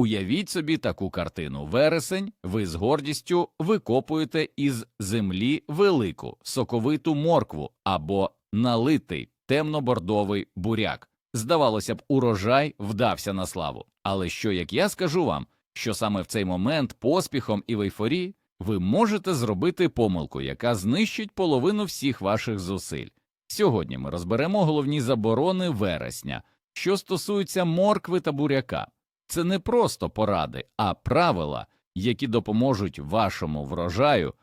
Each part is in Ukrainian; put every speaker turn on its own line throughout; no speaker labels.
Уявіть собі таку картину. Вересень ви з гордістю викопуєте із землі велику соковиту моркву або налитий темно-бордовий буряк. Здавалося б, урожай вдався на славу. Але що як я скажу вам, що саме в цей момент поспіхом і в ейфорії ви можете зробити помилку, яка знищить половину всіх ваших зусиль. Сьогодні ми розберемо головні заборони вересня, що стосуються моркви та буряка. Це не просто поради, а правила, які допоможуть вашому врожаю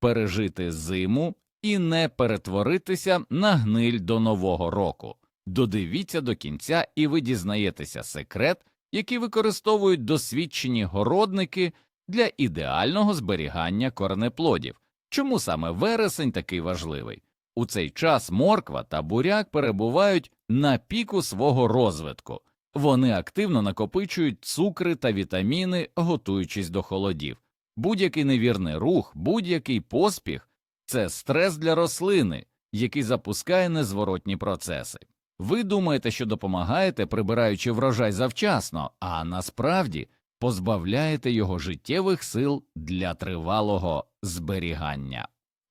пережити зиму і не перетворитися на гниль до нового року. Додивіться до кінця, і ви дізнаєтеся секрет, який використовують досвідчені городники для ідеального зберігання корнеплодів. Чому саме вересень такий важливий? У цей час морква та буряк перебувають на піку свого розвитку. Вони активно накопичують цукри та вітаміни, готуючись до холодів. Будь-який невірний рух, будь-який поспіх це стрес для рослини, який запускає незворотні процеси. Ви думаєте, що допомагаєте, прибираючи врожай завчасно, а насправді позбавляєте його життєвих сил для тривалого зберігання.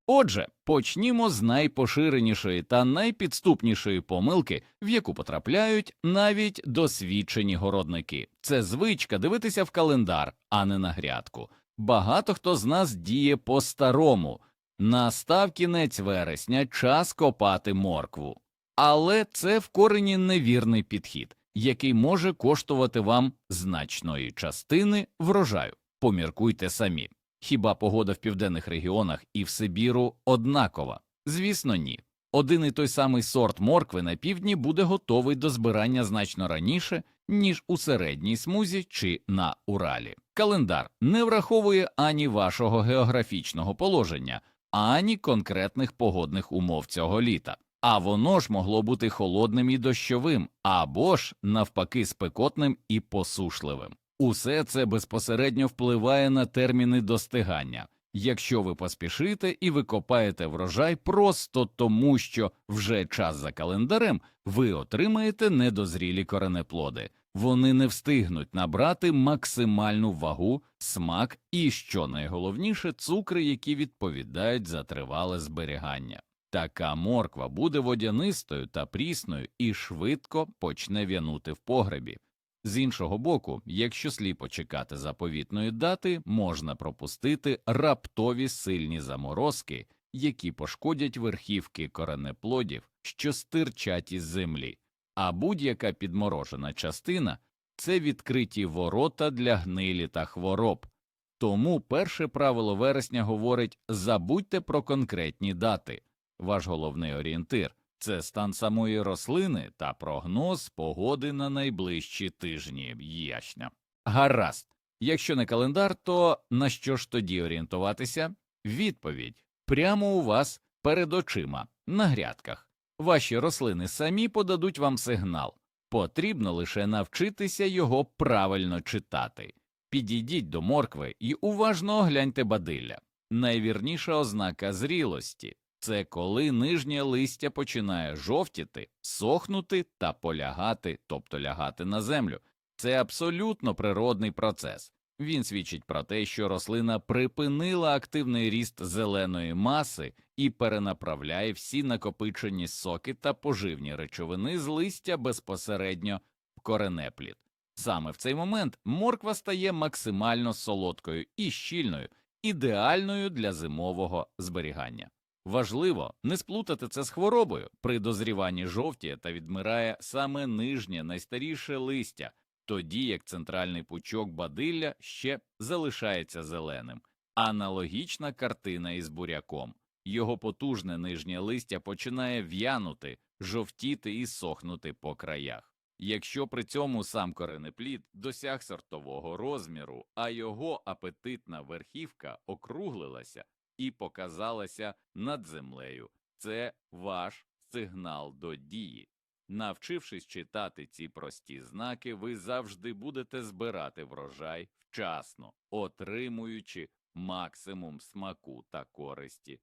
Отже, почнімо з найпоширенішої та найпідступнішої помилки, в яку потрапляють навіть досвідчені городники. Це звичка дивитися в календар, а не на грядку. Багато хто з нас діє по-старому. Настав кінець вересня, час копати моркву. Але це в корені невірний підхід, який може коштувати вам значної частини врожаю. Поміркуйте самі. Хіба погода в південних регіонах і в Сибіру однакова? Звісно, ні. Один і той самий сорт моркви на півдні буде готовий до збирання значно раніше, ніж у середній смузі чи на Уралі. Календар не враховує ані вашого географічного положення, ані конкретних погодних умов цього літа. А воно ж могло бути холодним і дощовим, або ж навпаки спекотним і посушливим. Усе це безпосередньо впливає на терміни достигання. Якщо ви поспішите і викопаєте врожай просто тому, що вже час за календарем, ви отримаєте недозрілі коренеплоди. Вони не встигнуть набрати максимальну вагу, смак і, що найголовніше, цукри, які відповідають за тривале зберігання. Така морква буде водянистою та прісною і швидко почне в'янути в погребі. З іншого боку, якщо сліпо чекати заповітної дати, можна пропустити раптові сильні заморозки, які пошкодять верхівки коренеплодів, що стирчать із землі, а будь-яка підморожена частина це відкриті ворота для гнилі та хвороб. Тому перше правило вересня говорить забудьте про конкретні дати. Ваш головний орієнтир це стан самої рослини та прогноз погоди на найближчі тижні. Ясня. Гаразд. Якщо не календар, то на що ж тоді орієнтуватися? Відповідь прямо у вас перед очима, на грядках. Ваші рослини самі подадуть вам сигнал. Потрібно лише навчитися його правильно читати. Підійдіть до моркви і уважно огляньте бадилля. Найвірніша ознака зрілості це коли нижнє листя починає жовтіти, сохнути та полягати, тобто лягати на землю. Це абсолютно природний процес. Він свідчить про те, що рослина припинила активний ріст зеленої маси і перенаправляє всі накопичені соки та поживні речовини з листя безпосередньо в коренеплід. Саме в цей момент морква стає максимально солодкою і щільною, ідеальною для зимового зберігання. Важливо не сплутати це з хворобою. При дозріванні жовтіє та відмирає саме нижнє найстаріше листя, тоді як центральний пучок бадилля ще залишається зеленим. Аналогічна картина із буряком. Його потужне нижнє листя починає в'янути, жовтіти і сохнути по краях. Якщо при цьому сам коренеплід досяг сортового розміру, а його апетитна верхівка округлилася і показалася над землею, це ваш сигнал до дії. Навчившись читати ці прості знаки, ви завжди будете збирати врожай вчасно, отримуючи максимум смаку та користі.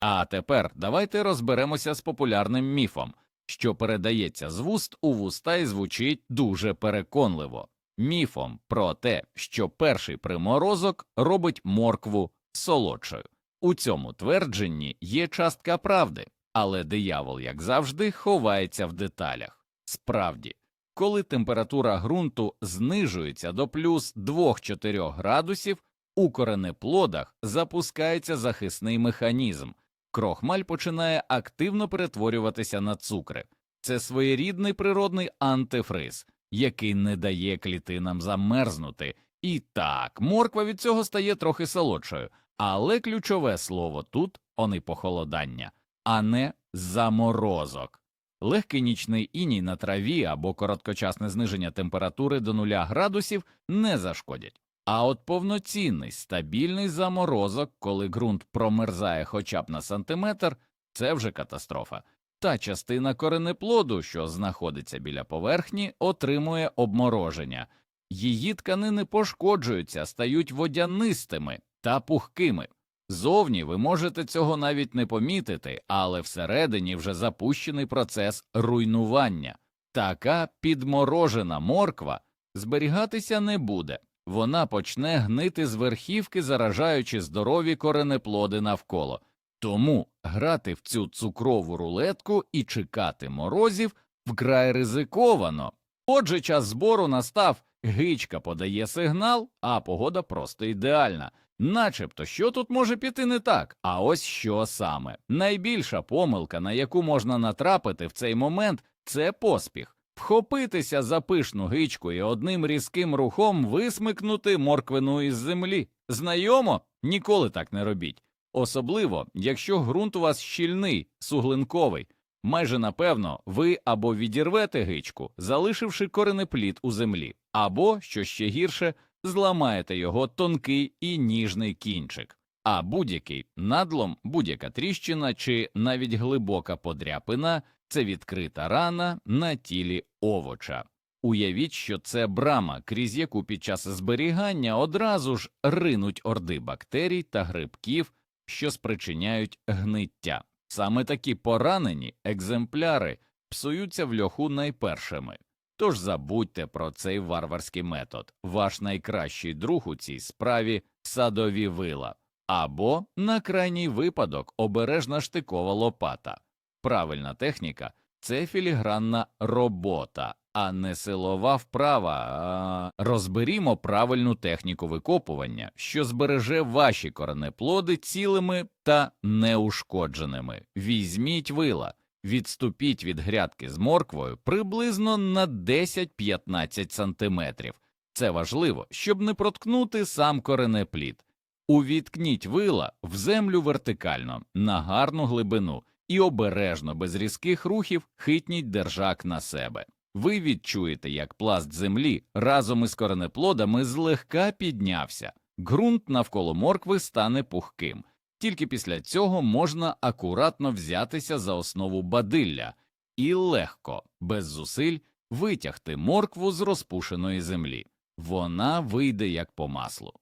А тепер давайте розберемося з популярним міфом, що передається з вуст у вуста і звучить дуже переконливо. міфом про те, що перший приморозок робить моркву солодшою. У цьому твердженні є частка правди, але диявол, як завжди, ховається в деталях. Справді, коли температура ґрунту знижується до плюс 2-4 градусів, у коренеплодах запускається захисний механізм. Крохмаль починає активно перетворюватися на цукри. Це своєрідний природний антифриз, який не дає клітинам замерзнути. І так, морква від цього стає трохи солодшою, але ключове слово тут вони похолодання, а не заморозок. Легкий нічний іній на траві або короткочасне зниження температури до нуля градусів не зашкодять. А от повноцінний стабільний заморозок, коли ґрунт промерзає хоча б на сантиметр, це вже катастрофа. Та частина коренеплоду, що знаходиться біля поверхні, отримує обмороження. Її тканини пошкоджуються, стають водянистими та пухкими. Зовні ви можете цього навіть не помітити, але всередині вже запущений процес руйнування. Така підморожена морква зберігатися не буде, вона почне гнити з верхівки, заражаючи здорові коренеплоди навколо. Тому грати в цю цукрову рулетку і чекати морозів вкрай ризиковано. Отже, час збору настав, гичка подає сигнал, а погода просто ідеальна. Начебто, що тут може піти не так? А ось що саме. Найбільша помилка, на яку можна натрапити в цей момент, це поспіх. Вхопитися за пишну гичку і одним різким рухом висмикнути морквину із землі. Знайомо? Ніколи так не робіть. Особливо, якщо ґрунт у вас щільний, суглинковий. Майже напевно, ви або відірвете гичку, залишивши коренеплід у землі, або, що ще гірше, зламаєте його тонкий і ніжний кінчик. А будь-який надлом, будь-яка тріщина чи навіть глибока подряпина це відкрита рана на тілі овоча. Уявіть, що це брама, крізь яку під час зберігання одразу ж ринуть орди бактерій та грибків, що спричиняють гниття. Саме такі поранені екземпляри псуються в льоху найпершими. Тож забудьте про цей варварський метод. Ваш найкращий друг у цій справі садові вила, або, на крайній випадок, обережна штикова лопата. Правильна техніка це філігранна робота, а не силова вправа. А... Розберімо правильну техніку викопування, що збереже ваші коренеплоди цілими та неушкодженими. Візьміть вила. Відступіть від грядки з морквою приблизно на 10-15 сантиметрів. Це важливо, щоб не проткнути сам коренеплід. Увіткніть вила в землю вертикально на гарну глибину і обережно, без різких рухів, хитніть держак на себе. Ви відчуєте, як пласт землі разом із коренеплодами злегка піднявся, ґрунт навколо моркви стане пухким. Тільки після цього можна акуратно взятися за основу бадилля і легко, без зусиль, витягти моркву з розпушеної землі. Вона вийде як по маслу.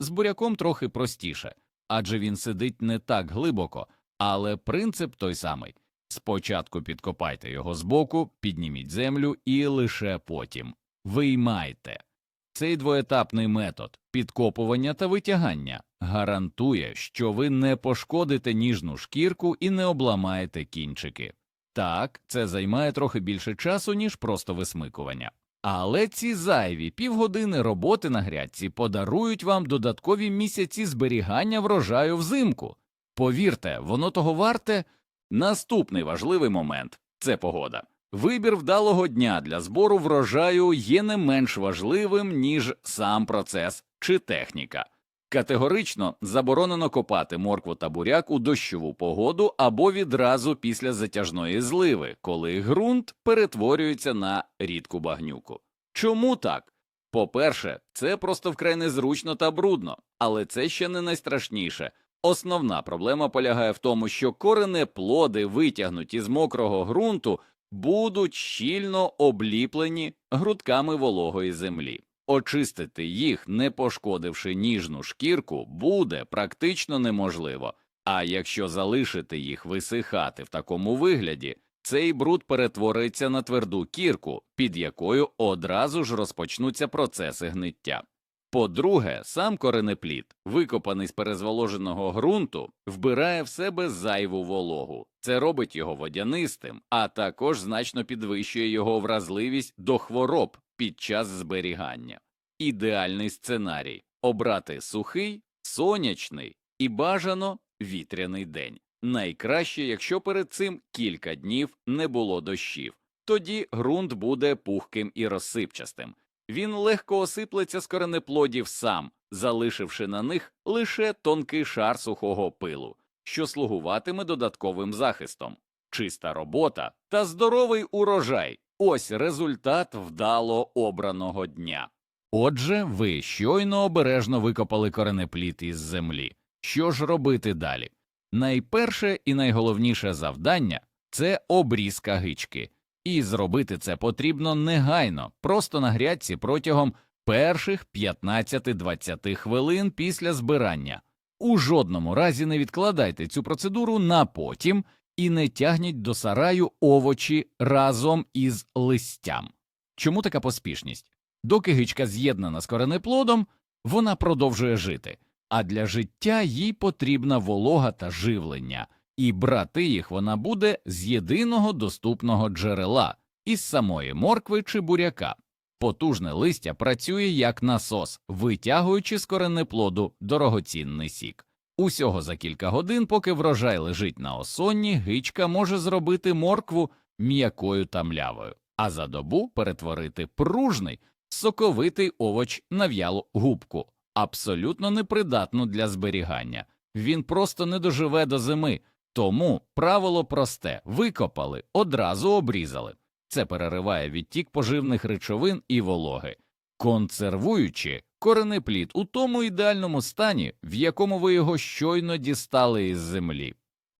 З буряком трохи простіше, адже він сидить не так глибоко, але принцип той самий спочатку підкопайте його збоку, підніміть землю і лише потім виймайте. Цей двоетапний метод підкопування та витягання гарантує, що ви не пошкодите ніжну шкірку і не обламаєте кінчики. Так, це займає трохи більше часу, ніж просто висмикування. Але ці зайві півгодини роботи на грядці подарують вам додаткові місяці зберігання врожаю взимку. Повірте, воно того варте. Наступний важливий момент це погода. Вибір вдалого дня для збору врожаю є не менш важливим, ніж сам процес чи техніка. Категорично заборонено копати моркву та буряк у дощову погоду або відразу після затяжної зливи, коли ґрунт перетворюється на рідку багнюку. Чому так? По-перше, це просто вкрай незручно та брудно, але це ще не найстрашніше. Основна проблема полягає в тому, що коренеплоди, витягнуті з мокрого ґрунту, будуть щільно обліплені грудками вологої землі. Очистити їх, не пошкодивши ніжну шкірку, буде практично неможливо, а якщо залишити їх висихати в такому вигляді, цей бруд перетвориться на тверду кірку, під якою одразу ж розпочнуться процеси гниття. По-друге, сам коренеплід, викопаний з перезволоженого ґрунту, вбирає в себе зайву вологу. Це робить його водянистим, а також значно підвищує його вразливість до хвороб під час зберігання. Ідеальний сценарій обрати сухий, сонячний і бажано вітряний день. Найкраще, якщо перед цим кілька днів не було дощів. Тоді ґрунт буде пухким і розсипчастим. Він легко осиплеться з коренеплодів сам, залишивши на них лише тонкий шар сухого пилу, що слугуватиме додатковим захистом. Чиста робота та здоровий урожай ось результат вдало обраного дня. Отже, ви щойно обережно викопали коренеплід із землі. Що ж робити далі? Найперше і найголовніше завдання це обрізка гички. І зробити це потрібно негайно, просто на грядці протягом перших 15-20 хвилин після збирання. У жодному разі не відкладайте цю процедуру на потім і не тягніть до сараю овочі разом із листям. Чому така поспішність? Доки гичка з'єднана з коренеплодом, вона продовжує жити, а для життя їй потрібна волога та живлення, і брати їх вона буде з єдиного доступного джерела із самої моркви чи буряка. Потужне листя працює як насос, витягуючи з коренеплоду дорогоцінний сік. Усього за кілька годин, поки врожай лежить на осонні, гичка може зробити моркву м'якою та млявою, а за добу перетворити пружний, соковитий овоч на в'ялу губку, абсолютно непридатну для зберігання. Він просто не доживе до зими, тому правило просте викопали, одразу обрізали. Це перериває відтік поживних речовин і вологи, консервуючи коренеплід у тому ідеальному стані, в якому ви його щойно дістали із землі.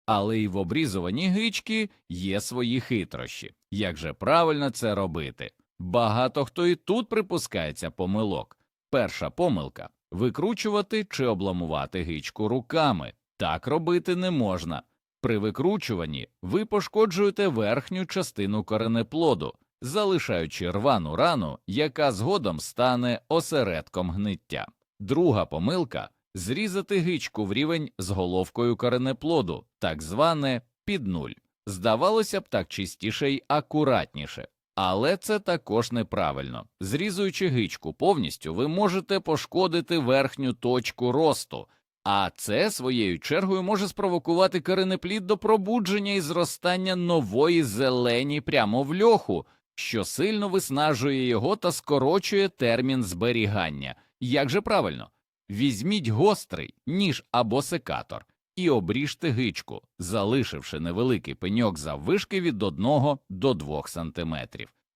Але й в обрізуванні гички є свої хитрощі. Як же правильно це робити? Багато хто і тут припускається помилок. Перша помилка викручувати чи обламувати гичку руками. Так робити не можна. При викручуванні ви пошкоджуєте верхню частину коренеплоду, залишаючи рвану рану, яка згодом стане осередком гниття. Друга помилка зрізати гичку в рівень з головкою коренеплоду, так зване під нуль. Здавалося б, так чистіше й акуратніше. Але це також неправильно. Зрізуючи гичку повністю, ви можете пошкодити верхню точку росту, а це своєю чергою може спровокувати коренеплід до пробудження і зростання нової зелені прямо в льоху, що сильно виснажує його та скорочує термін зберігання. Як же правильно? Візьміть гострий ніж або секатор і обріжте гичку, залишивши невеликий пеньок заввишки від 1 до 2 см.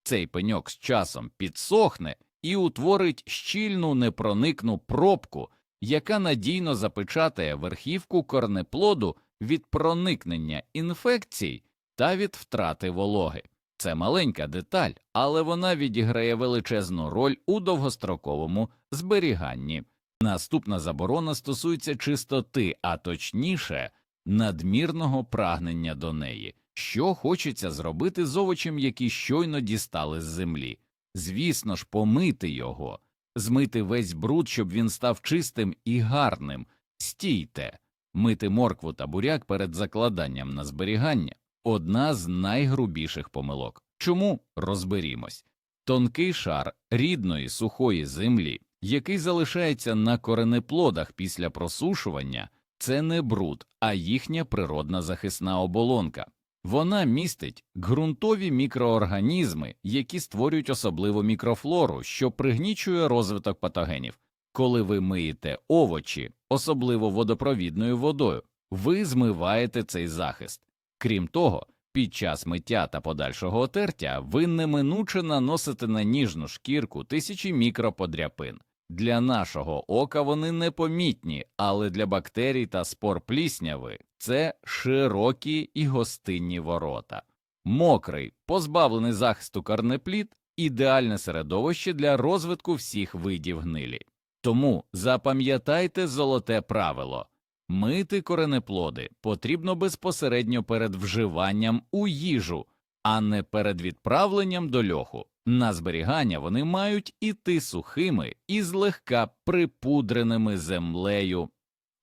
Цей пеньок з часом підсохне і утворить щільну непроникну пробку, яка надійно запечатає верхівку корнеплоду від проникнення інфекцій та від втрати вологи. Це маленька деталь, але вона відіграє величезну роль у довгостроковому зберіганні. Наступна заборона стосується чистоти, а точніше, надмірного прагнення до неї, що хочеться зробити з овочем, які щойно дістали з землі. Звісно ж, помити його, змити весь бруд, щоб він став чистим і гарним. Стійте, мити моркву та буряк перед закладанням на зберігання одна з найгрубіших помилок. Чому розберімось? Тонкий шар рідної сухої землі, який залишається на коренеплодах після просушування, це не бруд, а їхня природна захисна оболонка. Вона містить ґрунтові мікроорганізми, які створюють особливу мікрофлору, що пригнічує розвиток патогенів. Коли ви миєте овочі, особливо водопровідною водою, ви змиваєте цей захист. Крім того, під час миття та подальшого отертя ви неминуче наносите на ніжну шкірку тисячі мікроподряпин. Для нашого ока вони непомітні, але для бактерій та спор плісняви це широкі і гостинні ворота. Мокрий, позбавлений захисту корнеплід – ідеальне середовище для розвитку всіх видів гнилі. Тому запам'ятайте золоте правило мити коренеплоди потрібно безпосередньо перед вживанням у їжу, а не перед відправленням до льоху. На зберігання вони мають іти сухими і злегка припудреними землею.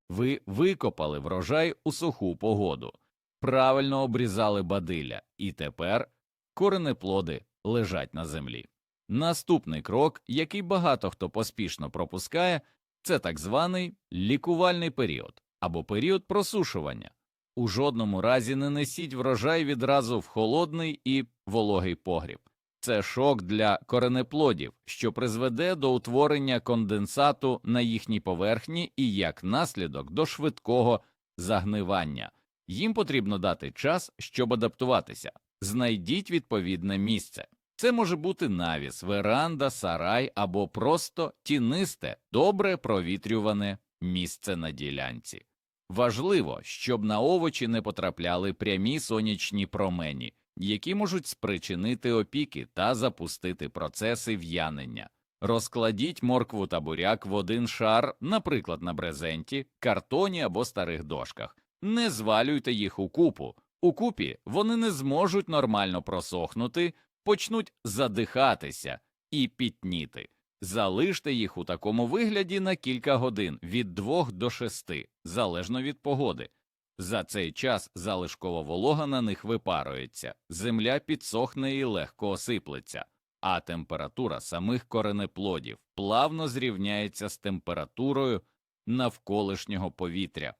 Ви викопали врожай у суху погоду, правильно обрізали бадилля, і тепер коренеплоди лежать на землі. Наступний крок, який багато хто поспішно пропускає, це так званий лікувальний період або період просушування. У жодному разі не несіть врожай відразу в холодний і вологий погріб. Це шок для коренеплодів, що призведе до утворення конденсату на їхній поверхні і як наслідок до швидкого загнивання. Їм потрібно дати час, щоб адаптуватися. Знайдіть відповідне місце. Це може бути навіс, веранда, сарай або просто тінисте, добре провітрюване місце на ділянці. Важливо, щоб на овочі не потрапляли прямі сонячні промені, які можуть спричинити опіки та запустити процеси в'янення. Розкладіть моркву та буряк в один шар, наприклад, на брезенті, картоні або старих дошках. Не звалюйте їх у купу. У купі вони не зможуть нормально просохнути, почнуть задихатися і пітніти. Залиште їх у такому вигляді на кілька годин від 2 до 6, залежно від погоди. За цей час залишкова волога на них випарується, земля підсохне і легко осиплеться, а температура самих коренеплодів плавно зрівняється з температурою навколишнього повітря.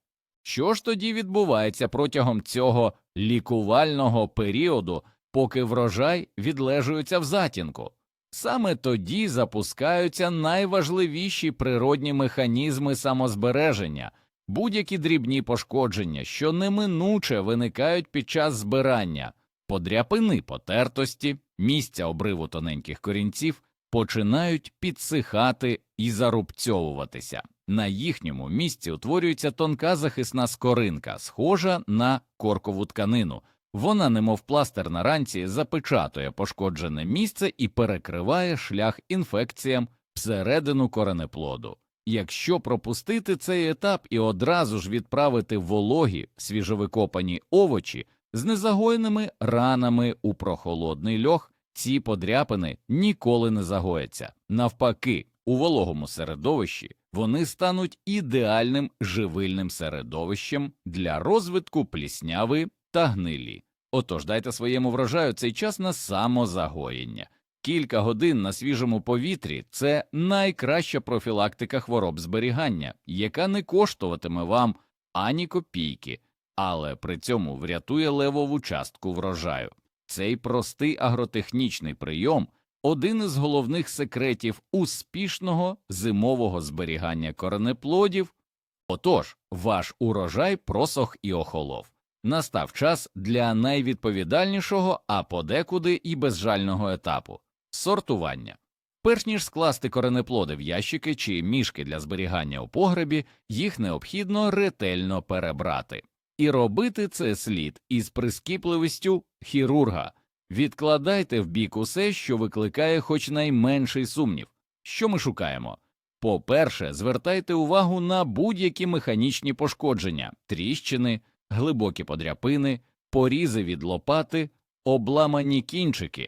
Що ж тоді відбувається протягом цього лікувального періоду, поки врожай відлежується в затінку? Саме тоді запускаються найважливіші природні механізми самозбереження, будь-які дрібні пошкодження, що неминуче виникають під час збирання, подряпини потертості, місця обриву тоненьких корінців починають підсихати і зарубцьовуватися. На їхньому місці утворюється тонка захисна скоринка, схожа на коркову тканину. Вона, немов пластир на ранці, запечатує пошкоджене місце і перекриває шлях інфекціям всередину коренеплоду. Якщо пропустити цей етап і одразу ж відправити вологі свіжовикопані овочі з незагоєними ранами у прохолодний льох, ці подряпини ніколи не загояться. Навпаки, у вологому середовищі вони стануть ідеальним живильним середовищем для розвитку плісняви та гнилі. Отож дайте своєму врожаю цей час на самозагоєння. Кілька годин на свіжому повітрі це найкраща профілактика хвороб зберігання, яка не коштуватиме вам ані копійки, але при цьому врятує левову частку врожаю. Цей простий агротехнічний прийом один із головних секретів успішного зимового зберігання коренеплодів. Отож, ваш урожай просох і охолов. Настав час для найвідповідальнішого, а подекуди і безжального етапу сортування. Перш ніж скласти коренеплоди в ящики чи мішки для зберігання у погребі, їх необхідно ретельно перебрати. І робити це слід із прискіпливістю хірурга. Відкладайте в бік усе, що викликає хоч найменший сумнів. Що ми шукаємо? По-перше, звертайте увагу на будь-які механічні пошкодження, тріщини, глибокі подряпини, порізи від лопати, обламані кінчики.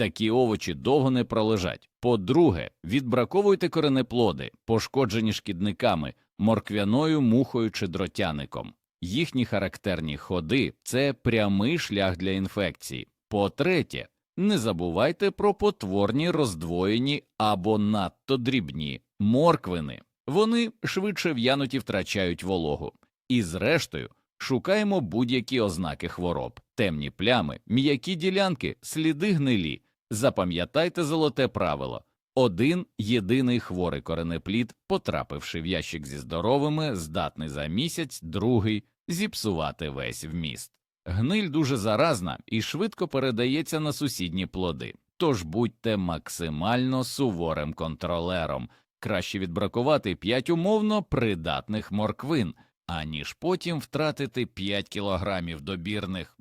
Такі овочі довго не пролежать. По-друге, відбраковуйте коренеплоди, пошкоджені шкідниками, морквяною мухою чи дротяником. Їхні характерні ходи це прямий шлях для інфекції. По-третє, не забувайте про потворні роздвоєні або надто дрібні морквини. Вони швидше в'януті втрачають вологу. І зрештою, шукаємо будь-які ознаки хвороб, темні плями, м'які ділянки, сліди гнилі. Запам'ятайте золоте правило один єдиний хворий коренеплід, потрапивши в ящик зі здоровими, здатний за місяць, другий зіпсувати весь вміст. Гниль дуже заразна і швидко передається на сусідні плоди, тож будьте максимально суворим контролером. Краще відбракувати 5 умовно придатних морквин, аніж потім втратити 5 кілограмів добірних.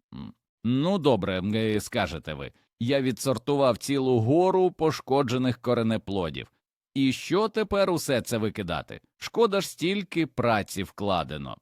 Ну, добре, е, скажете ви. Я відсортував цілу гору пошкоджених коренеплодів. І що тепер усе це викидати? Шкода ж стільки праці вкладено.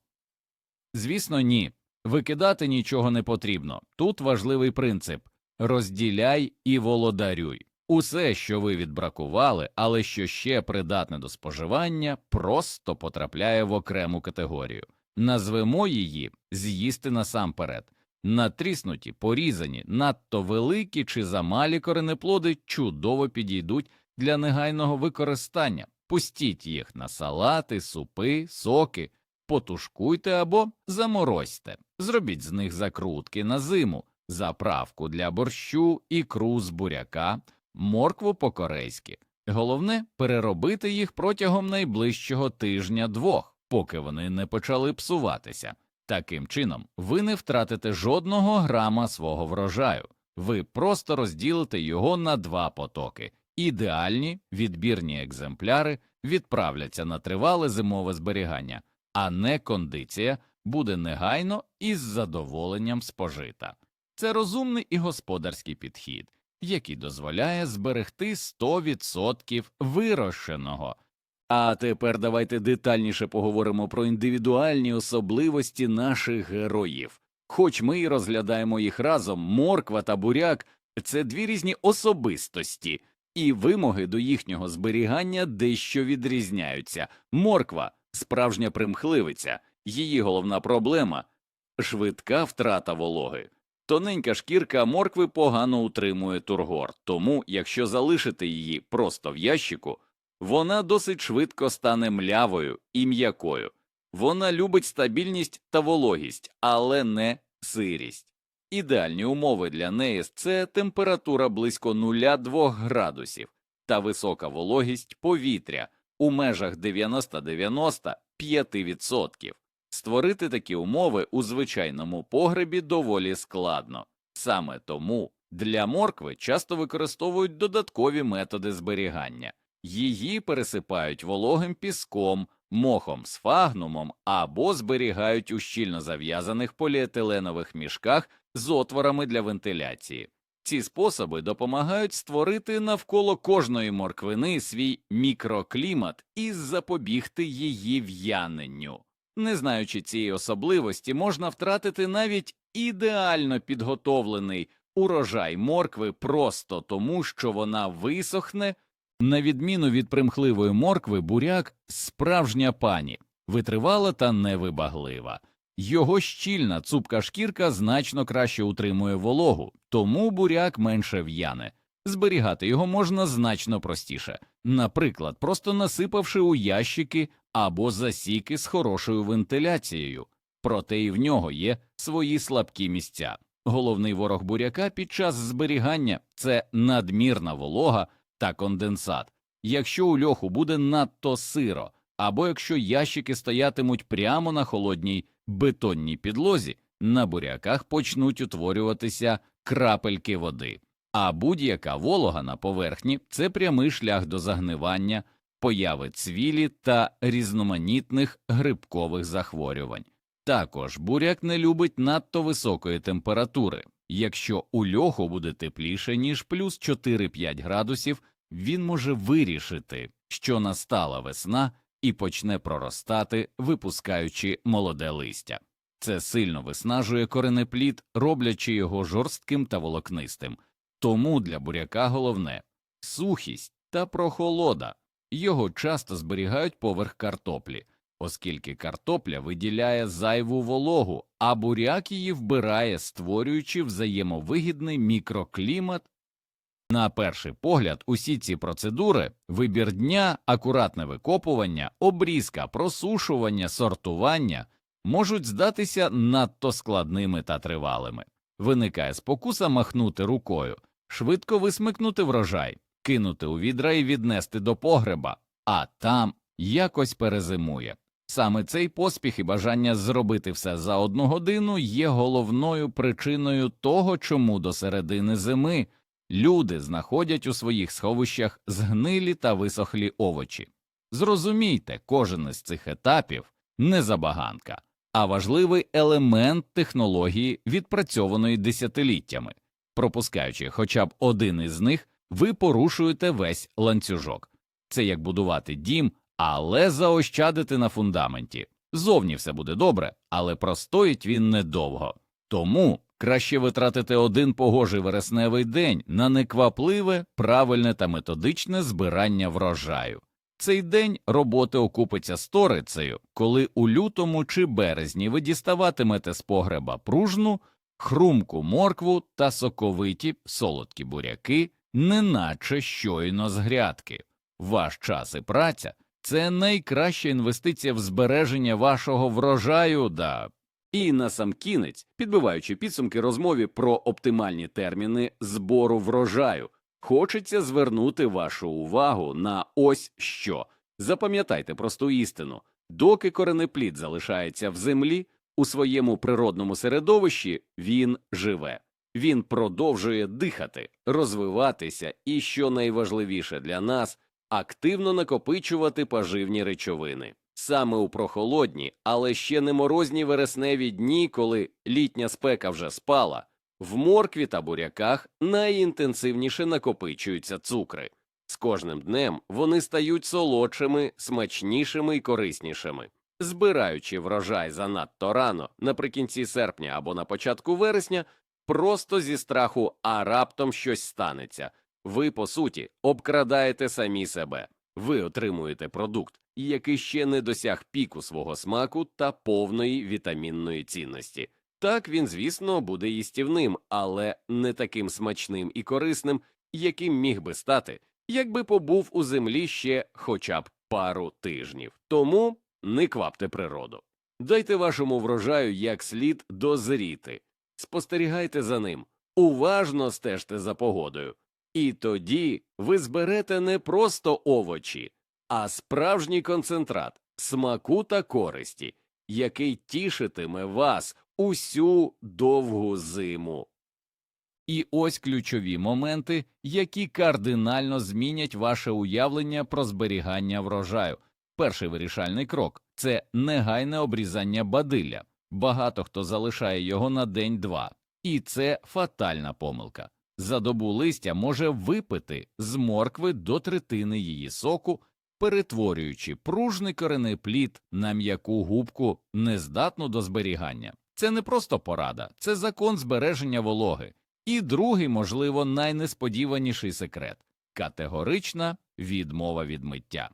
Звісно, ні. Викидати нічого не потрібно. Тут важливий принцип розділяй і володарюй. Усе, що ви відбракували, але що ще придатне до споживання, просто потрапляє в окрему категорію. Назвемо її з'їсти насамперед. Натріснуті, порізані, надто великі чи замалі коренеплоди чудово підійдуть для негайного використання. Пустіть їх на салати, супи, соки, потушкуйте або заморозьте. Зробіть з них закрутки на зиму, заправку для борщу, ікру з буряка, моркву по-корейськи. Головне переробити їх протягом найближчого тижня-двох, поки вони не почали псуватися. Таким чином, ви не втратите жодного грама свого врожаю, ви просто розділите його на два потоки. Ідеальні відбірні екземпляри відправляться на тривале зимове зберігання, а не кондиція буде негайно і з задоволенням спожита. Це розумний і господарський підхід, який дозволяє зберегти 100% вирощеного. А тепер давайте детальніше поговоримо про індивідуальні особливості наших героїв. Хоч ми і розглядаємо їх разом, морква та буряк це дві різні особистості, і вимоги до їхнього зберігання дещо відрізняються. Морква справжня примхливиця, її головна проблема швидка втрата вологи. Тоненька шкірка моркви погано утримує тургор, тому, якщо залишити її просто в ящику, вона досить швидко стане млявою і м'якою. Вона любить стабільність та вологість, але не сирість. Ідеальні умови для неї це температура близько 0,2 градусів та висока вологість повітря у межах 90-95%. Створити такі умови у звичайному погребі доволі складно. Саме тому для моркви часто використовують додаткові методи зберігання. Її пересипають вологим піском, мохом з фагнумом або зберігають у щільно зав'язаних поліетиленових мішках з отворами для вентиляції. Ці способи допомагають створити навколо кожної морквини свій мікроклімат і запобігти її в'яненню. Не знаючи цієї особливості, можна втратити навіть ідеально підготовлений урожай моркви просто тому, що вона висохне. На відміну від примхливої моркви, буряк справжня пані, витривала та невибаглива. Його щільна цупка шкірка значно краще утримує вологу, тому буряк менше в'яне. Зберігати його можна значно простіше, наприклад, просто насипавши у ящики або засіки з хорошою вентиляцією, проте і в нього є свої слабкі місця. Головний ворог буряка під час зберігання це надмірна волога та конденсат. Якщо у льоху буде надто сиро, або якщо ящики стоятимуть прямо на холодній бетонній підлозі, на буряках почнуть утворюватися крапельки води, а будь-яка волога на поверхні це прямий шлях до загнивання, появи цвілі та різноманітних грибкових захворювань. Також буряк не любить надто високої температури. Якщо у льоху буде тепліше, ніж плюс 4-5 градусів, він може вирішити, що настала весна і почне проростати, випускаючи молоде листя. Це сильно виснажує коренеплід, роблячи його жорстким та волокнистим. Тому для буряка головне сухість та прохолода. Його часто зберігають поверх картоплі, оскільки картопля виділяє зайву вологу, а буряк її вбирає, створюючи взаємовигідний мікроклімат. На перший погляд, усі ці процедури вибір дня, акуратне викопування, обрізка, просушування, сортування можуть здатися надто складними та тривалими. Виникає спокуса махнути рукою, швидко висмикнути врожай, кинути у відра і віднести до погреба, а там якось перезимує. Саме цей поспіх і бажання зробити все за одну годину є головною причиною того, чому до середини зими люди знаходять у своїх сховищах згнилі та висохлі овочі. Зрозумійте, кожен із цих етапів не забаганка, а важливий елемент технології, відпрацьованої десятиліттями. Пропускаючи хоча б один із них, ви порушуєте весь ланцюжок. Це як будувати дім, але заощадити на фундаменті. Зовні все буде добре, але простоїть він недовго. Тому Краще витратити один погожий вересневий день на неквапливе, правильне та методичне збирання врожаю. Цей день роботи окупиться сторицею, коли у лютому чи березні ви діставатимете з погреба пружну, хрумку моркву та соковиті солодкі буряки, неначе щойно з грядки. Ваш час і праця це найкраща інвестиція в збереження вашого врожаю да. І насамкінець, підбиваючи підсумки розмові про оптимальні терміни збору врожаю, хочеться звернути вашу увагу на ось що. Запам'ятайте просту істину: доки коренеплід залишається в землі, у своєму природному середовищі він живе. Він продовжує дихати, розвиватися і, що найважливіше для нас, активно накопичувати поживні речовини. Саме у прохолодні, але ще не морозні вересневі дні, коли літня спека вже спала, в моркві та буряках найінтенсивніше накопичуються цукри. З кожним днем вони стають солодшими, смачнішими і кориснішими. Збираючи врожай занадто рано, наприкінці серпня або на початку вересня, просто зі страху, а раптом щось станеться. Ви, по суті, обкрадаєте самі себе. Ви отримуєте продукт, який ще не досяг піку свого смаку та повної вітамінної цінності. Так він, звісно, буде їстівним, але не таким смачним і корисним, яким міг би стати, якби побув у землі ще хоча б пару тижнів. Тому не квапте природу. Дайте вашому врожаю як слід дозріти, спостерігайте за ним, уважно стежте за погодою. І тоді ви зберете не просто овочі, а справжній концентрат смаку та користі, який тішитиме вас усю довгу зиму. І ось ключові моменти, які кардинально змінять ваше уявлення про зберігання врожаю. Перший вирішальний крок це негайне обрізання бадилля. Багато хто залишає його на день-два, і це фатальна помилка. За добу листя може випити з моркви до третини її соку, перетворюючи пружний коренний плід на м'яку губку, нездатну до зберігання. Це не просто порада, це закон збереження вологи. І другий, можливо, найнесподіваніший секрет категорична відмова від миття.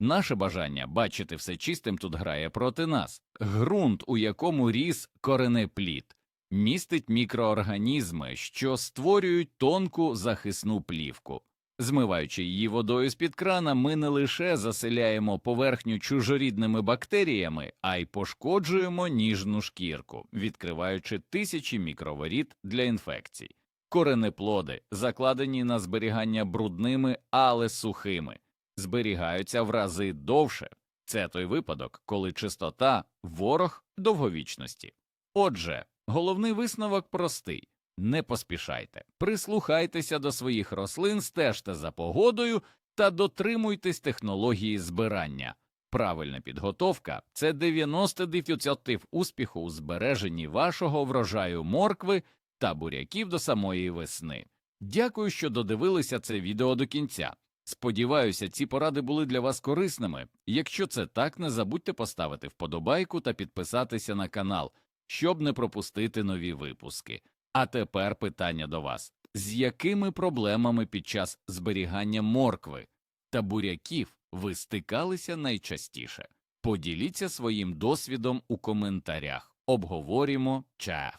Наше бажання бачити все чистим тут грає проти нас. Ґрунт, у якому ріс коренеплід, містить мікроорганізми, що створюють тонку захисну плівку. Змиваючи її водою з-під крана, ми не лише заселяємо поверхню чужорідними бактеріями, а й пошкоджуємо ніжну шкірку, відкриваючи тисячі мікроворіт для інфекцій. Коренеплоди, закладені на зберігання брудними, але сухими, зберігаються в рази довше. Це той випадок, коли чистота ворог довговічності. Отже, головний висновок простий не поспішайте, прислухайтеся до своїх рослин, стежте за погодою та дотримуйтесь технології збирання. Правильна підготовка це 90% успіху у збереженні вашого врожаю моркви та буряків до самої весни. Дякую, що додивилися це відео до кінця. Сподіваюся, ці поради були для вас корисними. Якщо це так, не забудьте поставити вподобайку та підписатися на канал, щоб не пропустити нові випуски. А тепер питання до вас: з якими проблемами під час зберігання моркви та буряків ви стикалися найчастіше? Поділіться своїм досвідом у коментарях. Обговоримо ча.